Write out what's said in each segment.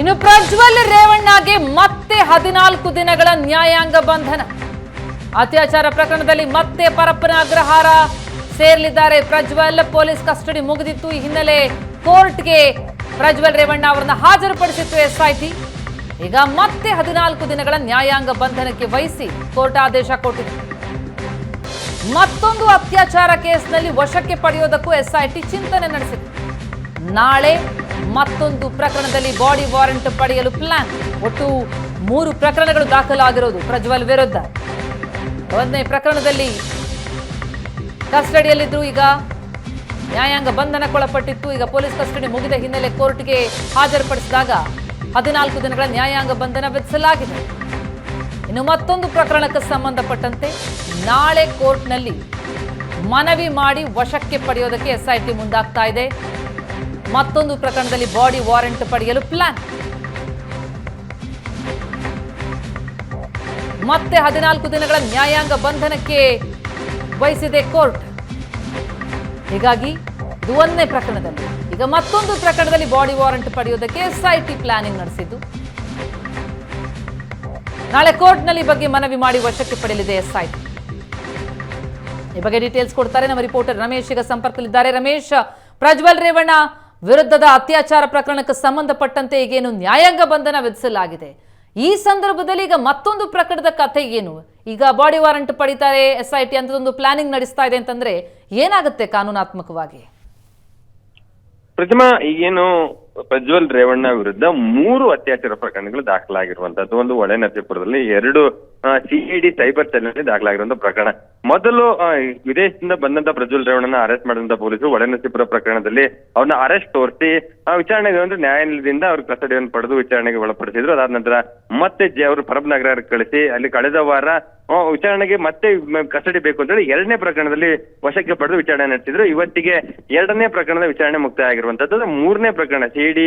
ಇನ್ನು ಪ್ರಜ್ವಲ್ ರೇವಣ್ಣಗೆ ಮತ್ತೆ ಹದಿನಾಲ್ಕು ದಿನಗಳ ನ್ಯಾಯಾಂಗ ಬಂಧನ. ಅತ್ಯಾಚಾರ ಪ್ರಕರಣದಲ್ಲಿ ಮತ್ತೆ ಪರಪ್ಪನ ಅಗ್ರಹಾರ ಸೇರಲಿದ್ದಾರೆ. ಪ್ರಜ್ವಲ್ ಪೊಲೀಸ್ ಕಸ್ಟಡಿ ಮುಗಿದಿತ್ತು. ಈ ಹಿನ್ನೆಲೆ ಕೋರ್ಟ್ಗೆ ಪ್ರಜ್ವಲ್ ರೇವಣ್ಣ ಅವರನ್ನು ಹಾಜರುಪಡಿಸಿತ್ತು ಎಸ್ಐಟಿ. ಈಗ ಮತ್ತೆ ಹದಿನಾಲ್ಕು ದಿನಗಳ ನ್ಯಾಯಾಂಗ ಬಂಧನಕ್ಕೆ ವಹಿಸಿ ಕೋರ್ಟ್ ಆದೇಶ ಕೊಟ್ಟಿದೆ. ಮತ್ತೊಂದು ಅತ್ಯಾಚಾರ ಕೇಸ್ನಲ್ಲಿ ವಶಕ್ಕೆ ಪಡೆಯೋದಕ್ಕೂ ಎಸ್ಐಟಿ ಚಿಂತನೆ ನಡೆಸಿದೆ. ನಾಳೆ ಮತ್ತೊಂದು ಪ್ರಕರಣದಲ್ಲಿ ಬಾಡಿ ವಾರೆಂಟ್ ಪಡೆಯಲು ಪ್ಲಾನ್. ಒಟ್ಟು ಮೂರು ಪ್ರಕರಣಗಳು ದಾಖಲಾಗಿರೋದು ಪ್ರಜ್ವಲ್ ವಿರುದ್ಧ. ಒಂದನೇ ಪ್ರಕರಣದಲ್ಲಿ ಕಸ್ಟಡಿಯಲ್ಲಿದ್ದರು ಈಗ ನ್ಯಾಯಾಂಗ ಬಂಧನಕ್ಕೊಳಪಟ್ಟಿತ್ತು. ಈಗ ಪೊಲೀಸ್ ಕಸ್ಟಡಿ ಮುಗಿದ ಹಿನ್ನೆಲೆ ಕೋರ್ಟ್ಗೆ ಹಾಜರುಪಡಿಸಿದಾಗ ಹದಿನಾಲ್ಕು ದಿನಗಳ ನ್ಯಾಯಾಂಗ ಬಂಧನ ವಿಧಿಸಲಾಗಿದೆ. ಇನ್ನು ಮತ್ತೊಂದು ಪ್ರಕರಣಕ್ಕೆ ಸಂಬಂಧಪಟ್ಟಂತೆ ನಾಳೆ ಕೋರ್ಟ್ನಲ್ಲಿ ಮನವಿ ಮಾಡಿ ವಶಕ್ಕೆ ಪಡೆಯೋದಕ್ಕೆ ಎಸ್ಐಟಿ ಮುಂದಾಗ್ತಾ ಇದೆ. ಮತ್ತೊಂದು ಪ್ರಕರಣದಲ್ಲಿ ಬಾಡಿ ವಾರೆಂಟ್ ಪಡೆಯಲು ಪ್ಲಾನ್ ಮತ್ತೆ ಹದಿನಾಲ್ಕು ದಿನಗಳ ನ್ಯಾಯಾಂಗ ಬಂಧನಕ್ಕೆ ವಹಿಸಿದೆ ಕೋರ್ಟ್. ಹೀಗಾಗಿ ಇದು ಒಂದನೇ ಪ್ರಕರಣದಲ್ಲಿ. ಈಗ ಮತ್ತೊಂದು ಪ್ರಕರಣದಲ್ಲಿ ಬಾಡಿ ವಾರೆಂಟ್ ಪಡೆಯುವುದಕ್ಕೆ ಎಸ್ಐಟಿ ಪ್ಲಾನಿಂಗ್ ನಡೆಸಿದ್ದು. ನಾಳೆ ಕೋರ್ಟ್ನಲ್ಲಿ ಬಗ್ಗೆ ಮನವಿ ಮಾಡಿ ವಶಕ್ಕೆ ಪಡೆಯಲಿದೆ ಎಸ್ಐಟಿ ಈ ಬಗ್ಗೆ ಡೀಟೇಲ್ಸ್ ಕೊಡ್ತಾರೆ ನಮ್ಮ ರಿಪೋರ್ಟರ್ ರಮೇಶ್. ಈಗ ಸಂಪರ್ಕದಲ್ಲಿದ್ದಾರೆ ರಮೇಶ್. ಪ್ರಜ್ವಲ್ ರೇವಣ್ಣ ವಿರುದ್ಧದ ಅತ್ಯಾಚಾರ ಪ್ರಕರಣಕ್ಕೆ ಸಂಬಂಧಪಟ್ಟಂತೆ ಈಗೇನು ನ್ಯಾಯಾಂಗ ಬಂಧನ ವಿಧಿಸಲಾಗಿದೆ? ಈ ಸಂದರ್ಭದಲ್ಲಿ ಈಗ ಮತ್ತೊಂದು ಪ್ರಕರಣದ ಕಥೆ ಏನು? ಈಗ ಬಾಡಿ ವಾರಂಟ್ ಪಡಿತಾರೆ ಎಸ್ ಐ ಟಿ ಅಂತದೊಂದು ಪ್ಲಾನಿಂಗ್ ನಡೆಸ್ತಾ ಇದೆ ಅಂತಂದ್ರೆ ಏನಾಗುತ್ತೆ ಕಾನೂನಾತ್ಮಕವಾಗಿ? ಪ್ರತಿಮಾ, ಈಗೇನು ಪ್ರಜ್ವಲ್ ರೇವಣ್ಣ ವಿರುದ್ಧ ಮೂರು ಅತ್ಯಾಚಾರ ಪ್ರಕರಣಗಳು ದಾಖಲಾಗಿರುವಂತದ್ದು ಒಂದು ಹೊಳೆನರಸೀಪುರದಲ್ಲಿ ಎರಡು ಸಿಐಡಿ ಸೈಬರ್ ಸೆಲ್ನಲ್ಲಿ ದಾಖಲಾಗಿರುವಂತಹ ಪ್ರಕರಣ. ಮೊದಲು ವಿದೇಶದಿಂದ ಬಂದಂತ ಪ್ರಜ್ವಲ್ ರೇವಣ್ಣನ ಅರೆಸ್ಟ್ ಮಾಡಿದಂತ ಪೊಲೀಸರು ಹೊಳೆನರಸೀಪುರ ಪ್ರಕರಣದಲ್ಲಿ ಅವನ್ನ ಅರೆಸ್ಟ್ ತೋರಿಸಿ ವಿಚಾರಣೆಗೆ ಅಂದ್ರೆ ನ್ಯಾಯಾಲಯದಿಂದ ಅವ್ರ ಕಸ್ಟಡಿಯನ್ನು ಪಡೆದು ವಿಚಾರಣೆಗೆ ಒಳಪಡಿಸಿದ್ರು. ಅದಾದ ನಂತರ ಮತ್ತೆ ಜೆ, ಅವರು ಪರಬ್ ನಗರ ಕಳಿಸಿ, ಅಲ್ಲಿ ಕಳೆದ ವಾರ ವಿಚಾರಣೆಗೆ ಮತ್ತೆ ಕಸ್ಟಡಿ ಬೇಕು ಅಂತ ಹೇಳಿ ಎರಡನೇ ಪ್ರಕರಣದಲ್ಲಿ ವಶಕ್ಕೆ ಪಡೆದು ವಿಚಾರಣೆ ನಡೆಸಿದ್ರು. ಇವತ್ತಿಗೆ ಎರಡನೇ ಪ್ರಕರಣದ ವಿಚಾರಣೆ ಮುಕ್ತಾಯ ಆಗಿರುವಂತದ್ದು ಮೂರನೇ ಪ್ರಕರಣ ಸಿಡಿ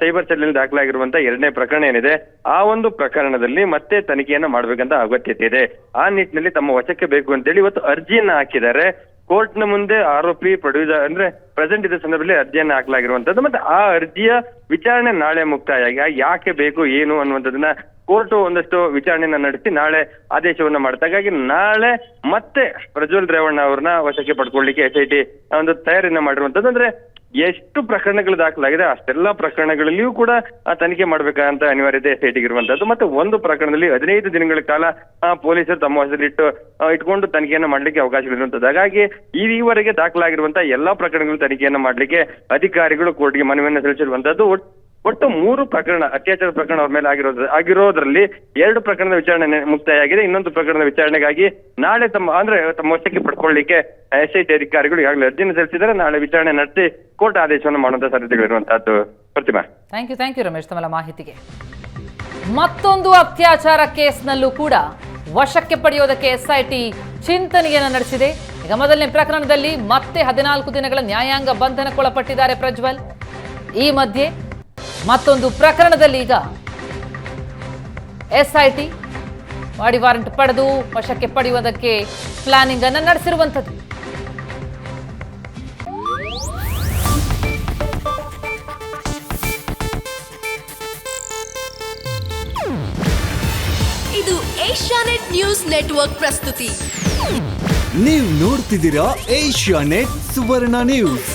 ಸೈಬರ್ ಸೆಲ್ ದಾಖಲಾಗಿರುವಂತ ಎರಡನೇ ಪ್ರಕರಣ ಏನಿದೆ, ಆ ಒಂದು ಪ್ರಕರಣದಲ್ಲಿ ಮತ್ತೆ ತನಿಖೆಯನ್ನ ಮಾಡಬೇಕಂತ ಅಗತ್ಯತೆ ಇದೆ. ಆ ನಿಟ್ಟಿನಲ್ಲಿ ತಮ್ಮ ವಶಕ್ಕೆ ಬೇಕು ಅಂತ ಹೇಳಿ ಇವತ್ತು ಅರ್ಜಿಯನ್ನ ಹಾಕಿದ್ದಾರೆ. ಕೋರ್ಟ್ನ ಮುಂದೆ ಆರೋಪಿ ಪ್ರೊಡ್ಯೂಸರ್ ಅಂದ್ರೆ ಪ್ರೆಸೆಂಟ್ ಇದ್ದ ಸಂದರ್ಭದಲ್ಲಿ ಅರ್ಜಿಯನ್ನ ಹಾಕಲಾಗಿರುವಂತದ್ದು. ಮತ್ತೆ ಆ ಅರ್ಜಿಯ ವಿಚಾರಣೆ ನಾಳೆ ಮುಕ್ತಾಯ ಆಗಿ ಯಾಕೆ ಬೇಕು, ಏನು ಅನ್ನುವಂಥದ್ದನ್ನ ಕೋರ್ಟ್ ಒಂದಷ್ಟು ವಿಚಾರಣೆಯನ್ನ ನಡೆಸಿ ನಾಳೆ ಆದೇಶವನ್ನ ಮಾಡುತ್ತೆ ಹಾಗಾಗಿ ನಾಳೆ ಮತ್ತೆ ಪ್ರಜ್ವಲ್ ರೇವಣ್ಣ ಅವ್ರನ್ನ ವಶಕ್ಕೆ ಪಡ್ಕೊಳ್ಳಿಕ್ಕೆ ಎಸ್ ಐ ಟಿ ಒಂದು ತಯಾರಿಯನ್ನ ಮಾಡಿರುವಂತದ್ದು. ಅಂದ್ರೆ ಎಷ್ಟು ಪ್ರಕರಣಗಳು ದಾಖಲಾಗಿದೆ, ಅಷ್ಟೆಲ್ಲಾ ಪ್ರಕರಣಗಳಲ್ಲಿಯೂ ಕೂಡ ತನಿಖೆ ಮಾಡ್ಬೇಕಾದಂತ ಅನಿವಾರ್ಯತೆ ಎಸ್ ಐ ಟಿಗೆ ಇರುವಂತದ್ದು. ಮತ್ತೆ ಒಂದು ಪ್ರಕರಣದಲ್ಲಿ ಹದಿನೈದು ದಿನಗಳ ಕಾಲ ಪೊಲೀಸರು ತಮ್ಮ ವಶದಲ್ಲಿ ಇಟ್ಟು ಇಟ್ಕೊಂಡು ತನಿಖೆಯನ್ನ ಮಾಡ್ಲಿಕ್ಕೆ ಅವಕಾಶಗಳಿರುವಂತದ್ದು ಹಾಗಾಗಿ ಈವರೆಗೆ ದಾಖಲಾಗಿರುವಂತಹ ಎಲ್ಲಾ ಪ್ರಕರಣಗಳು ತನಿಖೆಯನ್ನ ಮಾಡ್ಲಿಕ್ಕೆ ಅಧಿಕಾರಿಗಳು ಕೋರ್ಟ್ಗೆ ಮನವಿಯನ್ನು ಸಲ್ಲಿಸಿರುವಂತದ್ದು. ಒಟ್ಟು ಮೂರು ಪ್ರಕರಣ ಅತ್ಯಾಚಾರ ಪ್ರಕರಣ ಅವರ ಮೇಲೆ ಆಗಿರೋದ್ರ, ಆಗಿರೋದ್ರಲ್ಲಿ ಎರಡು ಪ್ರಕರಣದ ವಿಚಾರಣೆ ಮುಕ್ತಾಯ ಆಗಿದೆ ಇನ್ನೊಂದು ಪ್ರಕರಣದ ವಿಚಾರಣೆಗಾಗಿ ನಾಳೆ ತಮ್ಮ, ಅಂದ್ರೆ ತಮ್ಮ ವಶಕ್ಕೆ ಪಡ್ಕೊಳ್ಳಿಕ್ಕೆ ಎಸ್ ಐ ಟಿ ಅಧಿಕಾರಿಗಳು ಈಗಾಗಲೇ ಅರ್ಜಿಯನ್ನು ಸಲ್ಲಿಸಿದರೆ ನಾಳೆ ವಿಚಾರಣೆ ನಡೆಸಿ ಕೋರ್ಟ್ ಆದೇಶವನ್ನು ಮಾಡುವಂತ ಸಾಧ್ಯತೆಗಳಿರುವಂತಹದ್ದು Pratima. Thank you thank you Ramesh ತಮ್ಮ ಮಾಹಿತಿಗೆ. ಮತ್ತೊಂದು ಅತ್ಯಾಚಾರ ಕೇಸ್ನಲ್ಲೂ ಕೂಡ ವಶಕ್ಕೆ ಪಡೆಯೋದಕ್ಕೆ ಎಸ್ಐಟಿ ಚಿಂತನೆಯನ್ನು ನಡೆಸಿದೆ. ಈಗ ಮೊದಲನೇ ಪ್ರಕರಣದಲ್ಲಿ ಮತ್ತೆ ಹದಿನಾಲ್ಕು ದಿನಗಳ ನ್ಯಾಯಾಂಗ ಬಂಧನಕ್ಕೊಳಪಟ್ಟಿದ್ದಾರೆ ಪ್ರಜ್ವಲ್. ಈ ಮಧ್ಯೆ ಮತ್ತೊಂದು ಪ್ರಕರಣದಲ್ಲಿ ಈಗ ಎಸ್ಐಟಿ ಬಾಡಿ ವಾರೆಂಟ್ ಪಡೆದು ವಶಕ್ಕೆ ಪಡೆಯುವುದಕ್ಕೆ ಪ್ಲಾನಿಂಗ್ ಅನ್ನು ನಡೆಸಿರುವಂಥದ್ದು. ಇದು ಏಷ್ಯಾನೆಟ್ ನ್ಯೂಸ್ ನೆಟ್ವರ್ಕ್ ಪ್ರಸ್ತುತಿ. ನೀವು ನೋಡ್ತಿದ್ದೀರಾ ಏಷ್ಯಾ ನೆಟ್ ಸುವರ್ಣ ನ್ಯೂಸ್.